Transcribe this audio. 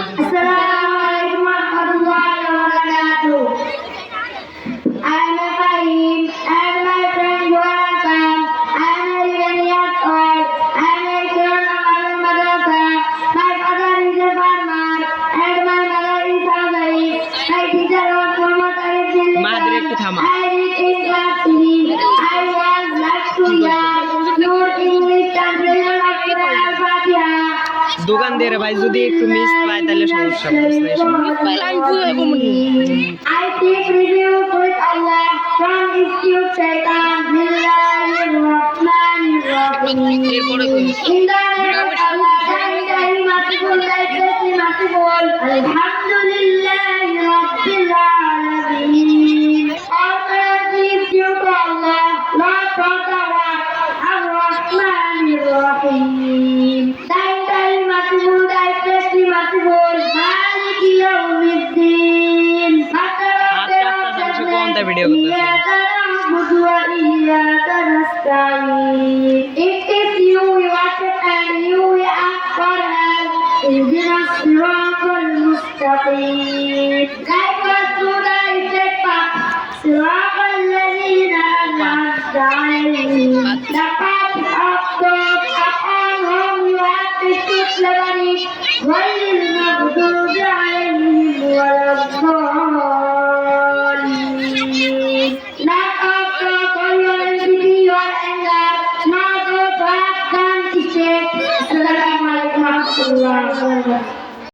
I was like to yell, your English translation of the Al-Fatiha. দোকান দোকানদের ভাই যদি একটু মিস পায় তাহলে সমস্যা الرحمن الرحيم نعبد وإياك نستعين اكتب يوي وتقال يوي أكبرها اهدنا الصراط المستقيم لا يفضل إليك صراط الذين أنعمت عليهم لقد أخطأت أقامهم وأقفت لبني